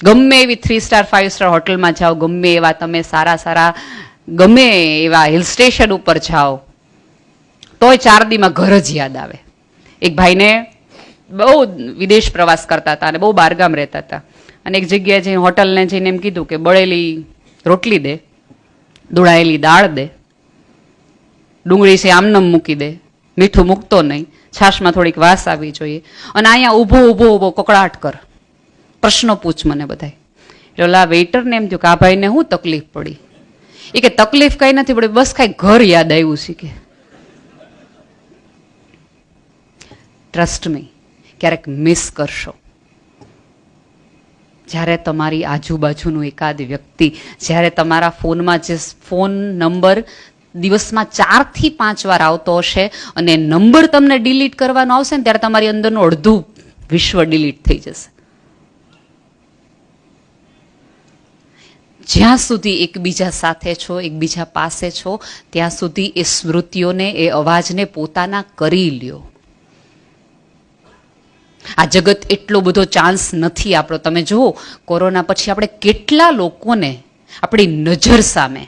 ગમે એવી three star five star હોટલમાં જાઓ, ગમે એવા તમે સારા સારા, ગમે એવા હિલ સ્ટેશન ઉપર જાઓ, તોય ચાર દીમાં ઘર જ યાદ આવે. એક ભાઈને બહુ વિદેશ પ્રવાસ કરતા હતા અને બહુ બહારગામ રહેતા હતા. અને એક જગ્યાએ જઈને હોટલને જઈને એમ કીધું કે બળેલી રોટલી દે દોડાયેલી દાળ દે, ડુંગળી છે આમનમ મૂકી દે, મીઠું મૂકતો નહીં, છાશમાં થોડીક વાસ આવવી જોઈએ. અને અહીંયા ઊભો ઊભો ઊભો કકડાટ કર. પ્રશ્નો પૂછ મને બધાય. એટલે ઓલા વેઇટરને એમ થયું કે આ ભાઈને શું તકલીફ પડી? એ કે તકલીફ કઈ નથી પડી, બસ કાંઈ ઘર યાદ આવ્યું છે કે. ટ્રસ્ટ મી ક્યારેક મિસ કરશો. જ્યારે તમારી આજુબાજુનું એકાદ વ્યક્તિ, જ્યારે તમારા ફોનમાં જે ફોન નંબર દિવસમાં ચારથી પાંચ વાર આવતો હશે અને નંબર તમને ડિલીટ કરવાનો આવશે ને ત્યારે તમારી અંદરનું અડધું વિશ્વ ડિલીટ થઈ જશે. જ્યાં સુધી એકબીજા સાથે છો, એકબીજા પાસે છો, ત્યાં સુધી એ સ્મૃતિઓને, એ અવાજને પોતાના કરી લ્યો. આ જગત એટલો બધો ચાન્સ નથી આપણો. તમે જુઓ, કોરોના પછી આપણે કેટલા લોકોને, આપણી નજર સામે.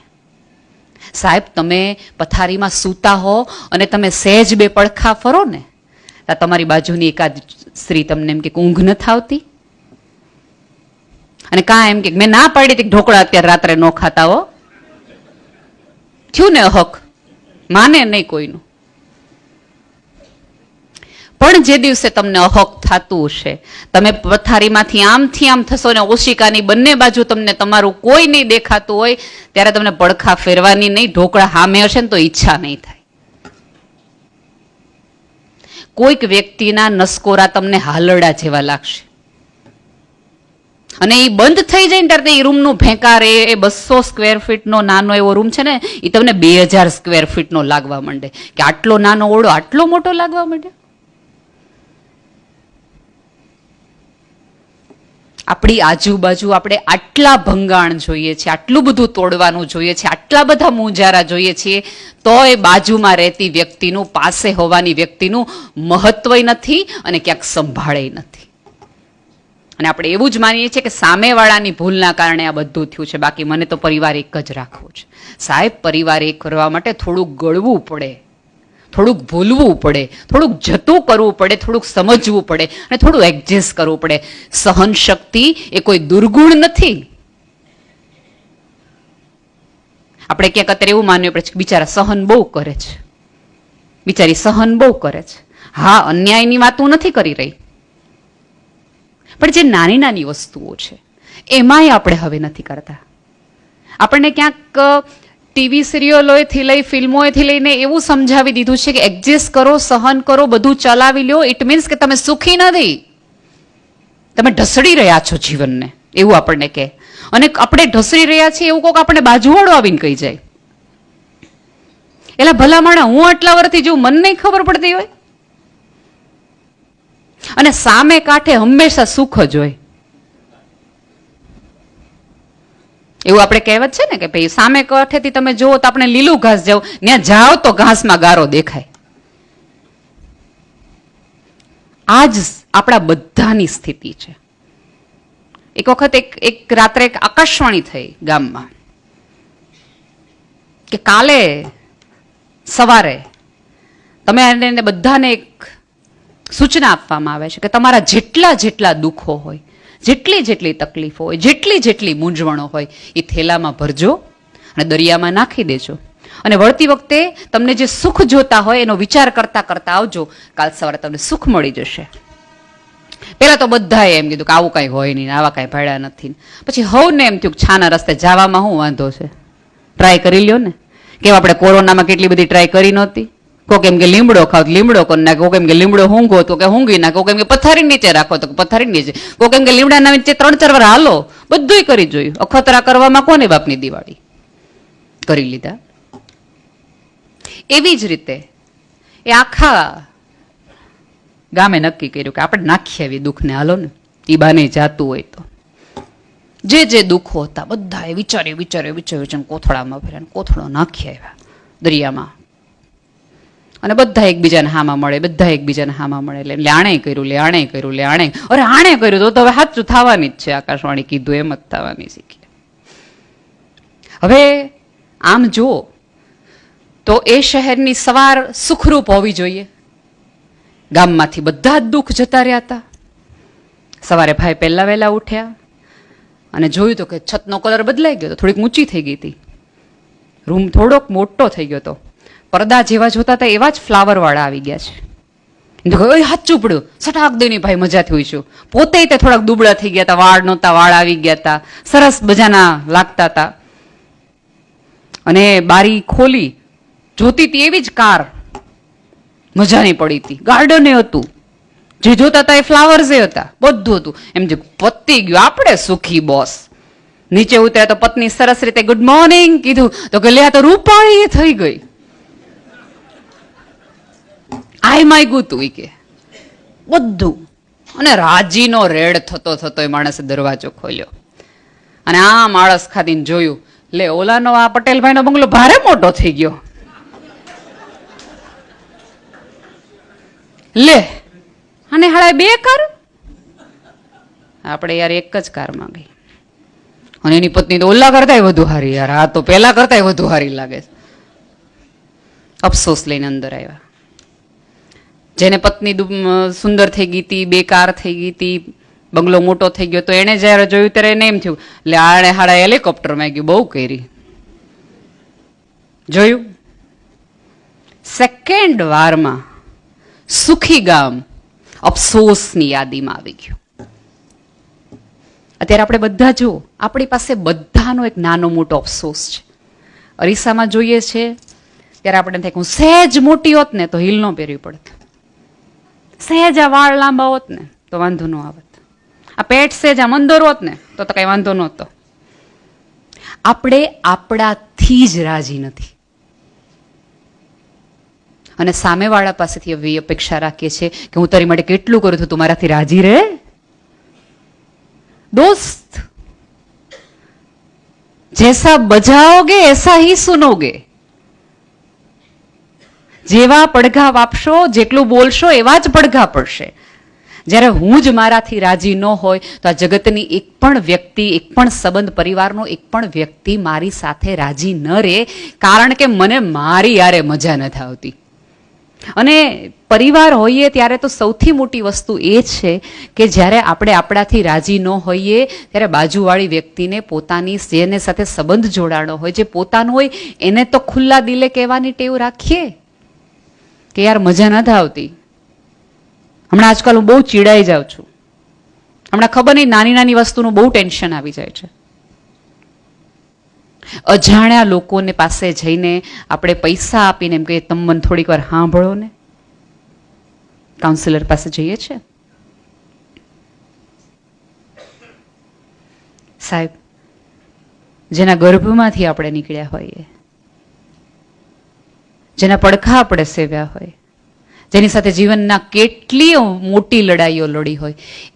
સાહેબ, તમે પથારીમાં સૂતા હો અને તમે સહેજ બે પડખા ફરો ને તમારી બાજુની એકાદ સ્ત્રી તમને એમ કે ઊંઘ નથી આવતી? અને કા એમ કે મેં ના પાડી હતી ઢોકળા અત્યારે રાત્રે ન ખાતા હો. થયું ને હક? માને નહીં કોઈનું. પણ જે દિવસે તમને અહક થતું હશે, તમે પથારીમાંથી આમથી આમ થશો ને ઓશિકાની બંને બાજુ તમને તમારું કોઈ નહીં દેખાતું હોય, ત્યારે તમને પડખા ફેરવાની નહીં, ઢોકળા હામે હશે ને તો ઈચ્છા નહીં થાય. કોઈક વ્યક્તિના નસકોરા તમને હાલરડા જેવા લાગશે. અને એ બંધ થઈ જાય ને ત્યારે એ રૂમનું ભેંકાર, એ બસો સ્ક્વેર ફીટનો નાનો એવો રૂમ છે ને, એ તમને બે હજાર સ્ક્વેર ફીટનો લાગવા માંડે. કે આટલો નાનો ઓળો, આટલો મોટો લાગવા માંડે? આપણી આજુબાજુ આપણે આટલા ભંગાણ જોઈએ છે આટલું બધું તોડવાનું જોઈએ છે આટલા બધા મૂંઝારા જોઈએ છીએ, તો એ બાજુમાં રહેતી વ્યક્તિનું, પાસે હોવાની વ્યક્તિનું મહત્વ નથી અને ક્યાંક સંભાળે નથી. અને આપણે એવું જ માનીએ છીએ કે સામેવાળાની ભૂલના કારણે આ બધું થયું છે. બાકી મને તો પરિવાર એક જ રાખવો છે. સાહેબ, પરિવાર એક કરવા માટે થોડુંક ગળવું પડે. થોડુંક ભૂલવું પડે. થોડુંક જતું કરવું પડે. થોડુંક સમજવું પડે. અને થોડું એડજસ્ટ કરવું પડે. સહન શક્તિ એ કોઈ દુર્ગુણ નથી. આપણે ક્યાંક અત્યારે એવું માનવું પડે છે બિચારા સહન બહુ કરે છે. બિચારી સહન બહુ કરે છે. હા, અન્યાયની હું નથી કરી રહી. પણ જે નાની નાની વસ્તુઓ છે, એમાંય આપણે હવે નથી કરતા. આપણને ક્યાંક ટીવી સિરિયલોથી લઈ ફિલ્મોએથી લઈને એવું સમજાવી દીધું છે કે એડજસ્ટ કરો, સહન કરો, બધું ચલાવી લ્યો. ઇટ મીન્સ કે તમે સુખી નથી. તમે ઢસડી રહ્યા છો જીવનને, એવું આપણને કહે. અને આપણે ઢસડી રહ્યા છીએ એવું કોઈક આપણે બાજુવાળો આવીને કહી જાય. એટલે ભલા માણા હું આટલા વર્ષથી જો મન નહીં ખબર પડતી હોય? અને સામે કાંઠે હંમેશા સુખ જ હોય. એવું આપણે કહેવત છે ને કે ભાઈ, સામે કાંઠેથી તમે જુઓ તો આપણે લીલું ઘાસ જાવ ત્યાં જાઓ તો ઘાસમાં ગારો દેખાય. આ જ આપણા બધાની સ્થિતિ છે. એક વખત એક એક રાત્રે એક આકાશવાણી થઈ ગામમાં કે કાલે સવારે તમે એને બધાને એક સૂચના આપવામાં આવે છે કે તમારા જેટલા જેટલા દુઃખો હોય, જેટલી જેટલી તકલીફો હોય, જેટલી જેટલી મૂંઝવણો હોય એ થેલામાં ભરજો અને દરિયામાં નાખી દેજો. અને વળતી વખતે તમને જે સુખ જોતા હોય એનો વિચાર કરતા કરતા આવજો. કાલ સવારે તમને સુખ મળી જશે. પેલા તો બધાએ એમ કીધું કે આવું કાંઈ હોય નહીં આવા કાંઈ ભાડ્યા નથી પછી હવને એમ થયું કે છાના રસ્તે જવામાં શું વાંધો છે? ટ્રાય કરી લ્યો ને. કેમ આપણે કોરોનામાં કેટલી બધી ટ્રાય કરી નહોતી? કોક કેમ કે લીમડો ખાવ લીમડો કરી નાખો કેમ કે લીમડો ઊંઘો તો કે ઊંઘી નાખો કેમ કે પથારી નીચે રાખો તો પથારી નીચે. કો કેમ કે લીમડાના નીચે ત્રણ ચાર વાર હાલો, બધુંય કરી જોયું. અખતરા કરવામાં કોને બાપની દિવાળી? કરી લીધા. એવી જ રીતે એ આખા ગામે નક્કી કર્યું કે આપણે નાખીએ એવી દુઃખને, હાલો ને એ બાને જાતું હોય તો. જે જે દુઃખો હતા બધા એ વિચાર્યું વિચાર્યું વિચાર્યું વિચાર્યું, કોથળામાં ફેર્યા કોથળો નાખી આવ્યા દરિયામાં. અને બધા એકબીજાને હામાં મળે, બધા એકબીજાને હામાં મળે. એટલે લે આણે કર્યું લે આણે કર્યું લે આણે અરે આણે કર્યું તો તો હવે સાચું થવાની જ છે, આકાશવાણી કીધું એમ જ થવાની શીખી હવે આમ જુઓ, તો એ શહેરની સવાર સુખરૂપ હોવી જોઈએ. ગામમાંથી બધા જ દુઃખ જતા રહ્યા હતા. સવારે ભાઈ પહેલા વહેલા ઉઠ્યા અને જોયું તો કે છતનો કલર બદલાઈ ગયો તો થોડીક ઊંચી થઈ ગઈ હતી. રૂમ થોડોક મોટો થઈ ગયો હતો પડદા જેવા જોતા હતા એવા જ ફ્લાવર વાળા આવી ગયા છે. તો કહ્યું, "ઓય, હાચું પડ્યું. સટાક દઈને ભાઈ મજાથી છું. પોતે તે થોડાક દુબળા થઈ ગયા હતા વાળ નહોતા વાળ આવી ગયા હતા. સરસ મજાના લાગતા હતા. અને બારી ખોલી જોતી હતી એવી જ કાર. મજાની પડી હતી ગાર્ડને હતું. જે જોતા હતા એ ફ્લાવર્સ હતા. બધું હતું. એમ જે પતી ગયું. આપણે સુખી બોસ નીચે ઉતર્યા તો પત્ની સરસ રીતે ગુડ મોર્નિંગ કીધું. તો કે લે તો રૂપાળી થઈ ગઈ. આઈ માગ્યું તું ઈ કે. બધું. અને રાજીનો રેડ થતો થતો એ માણસે દરવાજો ખોલ્યો. અને આ માણસ ખાધીને જોયું લે ઓલાનો આ પટેલભાઈનો બંગલો ભારે મોટો થઈ ગયો. લે અને હાળા બે કાર? આપણે યાર એક જ કારમાં ગઈ અને એની પત્ની તો ઓલા કરતાય વધુ હારી યાર આ તો પહેલા કરતાય વધુ હારી લાગે છે. અફસોસ લઈને અંદર આવ્યા. જેને પત્ની સુંદર થઈ ગઈ હતી, બેકાર થઈ ગઈ હતી, બંગલો મોટો થઈ ગયો, તો એને જ્યારે જોયું ત્યારે એને એમ થયું એટલે આણે હાડા હેલિકોપ્ટરમાં ગયું બહુ કરી. જોયું? સેકન્ડ વારમાં સુખી ગામ અફસોસની યાદીમાં આવી ગયું. અત્યારે આપણે બધા જો આપણી પાસે બધાનો એક નાનો મોટો અફસોસ છે. અરીસામાં જોઈએ છે, ત્યારે આપણે થાય હું સહેજ મોટી હોત ને તો હિલ ન પહેરવી પડત. સહેજ આ વાળ લાંબા હોત ને, તો વાંધો ન આવત. આ પેટ સહેજ આ મંદર હોત ને, તો કંઈ વાંધો નહોતો. આપણે આપણાથી જ રાજી નથી. અને સામેવાળા પાસેથી એવી અપેક્ષા રાખીએ છીએ કે હું તારી માટે કેટલું કરું છું, તું મારાથી રાજી રહે? દોસ્ત, જેસા બજાઓગે, એસા હી સુનોગે જેવા પડઘા વાપશો, જેટલું બોલશો એવા જ પડઘા પડશે. જ્યારે હું જ મારાથી રાજી ન હોય, તો આ જગતની એક પણ વ્યક્તિ, એક પણ સંબંધ પરિવારનો એક પણ વ્યક્તિ મારી સાથે રાજી ન રહે, કારણ કે મને મારી યારે મજા નથી આવતી. અને પરિવાર હોઈએ ત્યારે તો સૌથી મોટી વસ્તુ એ છે કે જ્યારે આપણે આપણાથી રાજી ન હોઈએ, ત્યારે બાજુવાળી વ્યક્તિને પોતાની જેને સાથે સંબંધ જોડાણો હોય, જે પોતાનું હોય, એને તો ખુલ્લા દિલે કહેવાની ટેવ રાખીએ. કે યાર મજા નથી આવતી હમણાં આજકાલ હું બહુ ચીડાઈ જાઉં છું. હમણાં ખબર નહીં, નાની નાની વસ્તુનું બહુ ટેન્શન આવી જાય છે. અજાણ્યા લોકોને પાસે જઈને આપણે પૈસા આપીને એમ કહીએ, તમે મને થોડીક વાર સાંભળો ને. કાઉન્સિલર પાસે જઈએ છે સાહેબ, જેના ગર્ભમાંથી આપણે નીકળ્યા હોઈએ જેના પડખા આપણે સેવ્યા હોય. જેની સાથે જીવનના કેટલી મોટી લડાઈઓ લડી હોય.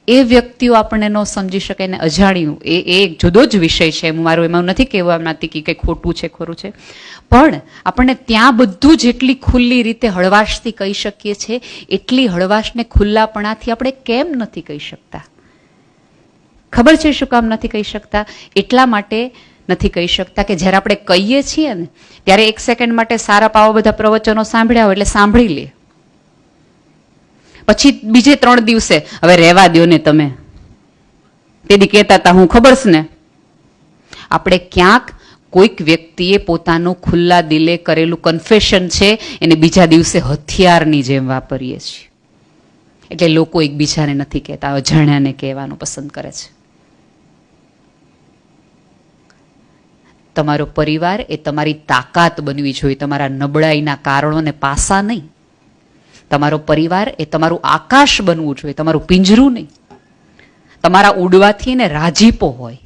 એ વ્યક્તિઓ આપણને ન સમજી શકે ને અજાણ્યું. એ એ એક જુદો જ વિષય છે. હું મારું એમાં નથી કહેવા માંગતી કે કંઈ ખોટું છે, ખોરું છે. પણ આપણને ત્યાં બધું જેટલી ખુલ્લી રીતે હળવાશથી કહી શકીએ છીએ, એટલી હળવાશને ખુલ્લાપણાથી આપણે કેમ નથી કહી શકતા? ખબર છે શું કામ નથી કહી શકતા? એટલા માટે નથી કહી શકતા કે જ્યારે આપણે કહીએ છીએ ને, ત્યારે એક સેકન્ડ માટે સારા પાવા બધા પ્રવચનો સાંભળ્યા હોય એટલે સાંભળી લે. પછી બીજે ત્રણ દિવસે, હવે રહેવા દ્યો ને તમે. તેથી કહેતા હતા, હું ખબર છે ને, આપણે ક્યાંક કોઈક વ્યક્તિએ પોતાનું ખુલ્લા દિલે કરેલું કન્ફેશન છે, એને બીજા દિવસે હથિયારની જેમ વાપરીએ છીએ. એટલે લોકો એકબીજાને નથી કહેતા, અજાણ્યાને કહેવાનું પસંદ કરે છે. તમારો પરિવાર એ તમારી તાકાત બનવી જોઈએ. તમારા નબળાઈના કારણોને પાસા નહીં. તમારો પરિવાર એ તમારું આકાશ બનવું જોઈએ. તમારું પિંજરું નહીં. તમારા ઉડવાથી એને રાજીપો હોય.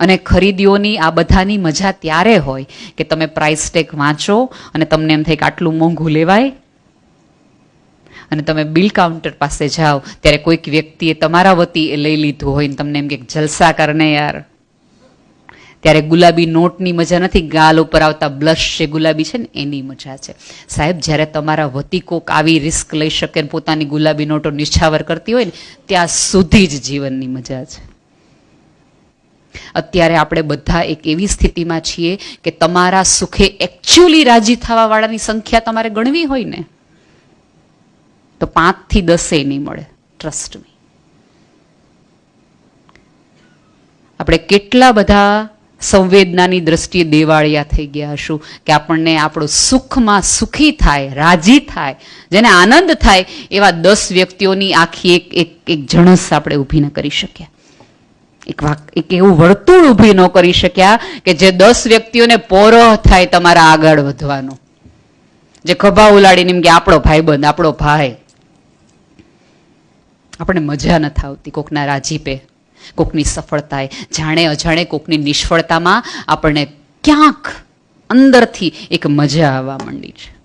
અને ખરીદીઓની આ બધાની મજા ત્યારે હોય કે તમે પ્રાઇસ ટેગ વાંચો અને તમને એમ થાય કે આટલું મોંઘું લેવાય. અને તમે બિલ કાઉન્ટર પાસે જાઓ, ત્યારે કોઈક વ્યક્તિએ તમારા વતી એ લઈ લીધું હોય ને તમને એમ કે જલસા કરને યાર. ત્યારે ગુલાબી નોટની મજા નથી, ગાલ ઉપર આવતા બ્લશ છે ગુલાબી છે ને, એની મજા છે. સાહેબ, જ્યારે તમારા વતી કોક આવી રિસ્ક લઈ શકે ને પોતાની ગુલાબી નોટો નિછાવર કરતી હોય ને, ત્યાં સુધી જ જીવનની મજા છે. અત્યારે આપણે બધા એક એવી સ્થિતિમાં છીએ કે તમારા સુખે એકચ્યુઅલી રાજી થવા વાળાની સંખ્યા તમારે ગણવી હોય ને, તો પાંચથી દસે નહીં મળે ટ્રસ્ટ મી આપણે કેટલા બધા સંવેદનાની દ્રષ્ટિએ દેવાળિયા થઈ ગયા હશું કે આપણને આપણું સુખમાં સુખી થાય, રાજી થાય, જેને આનંદ થાય, એવા દસ વ્યક્તિઓની આખી એક એક એક જણસ આપણે ઊભી ન કરી શક્યા. એક વાક એક એવું વર્તુળ ઊભી ન કરી શક્યા કે જે દસ વ્યક્તિઓને પોરહ થાય તમારા આગળ વધવાનો. જે ખભા ઉલાડીને એમ કે આપણો ભાઈબંધ આપણો ભાઈ. આપણે મજા નથી આવતી કોકના રાજીપે. કોકની સફળતાએ જાણે અજાણે કોકની નિષ્ફળતામાં આપણને ક્યાંક અંદરથી એક મજા આવવા માંડી છે.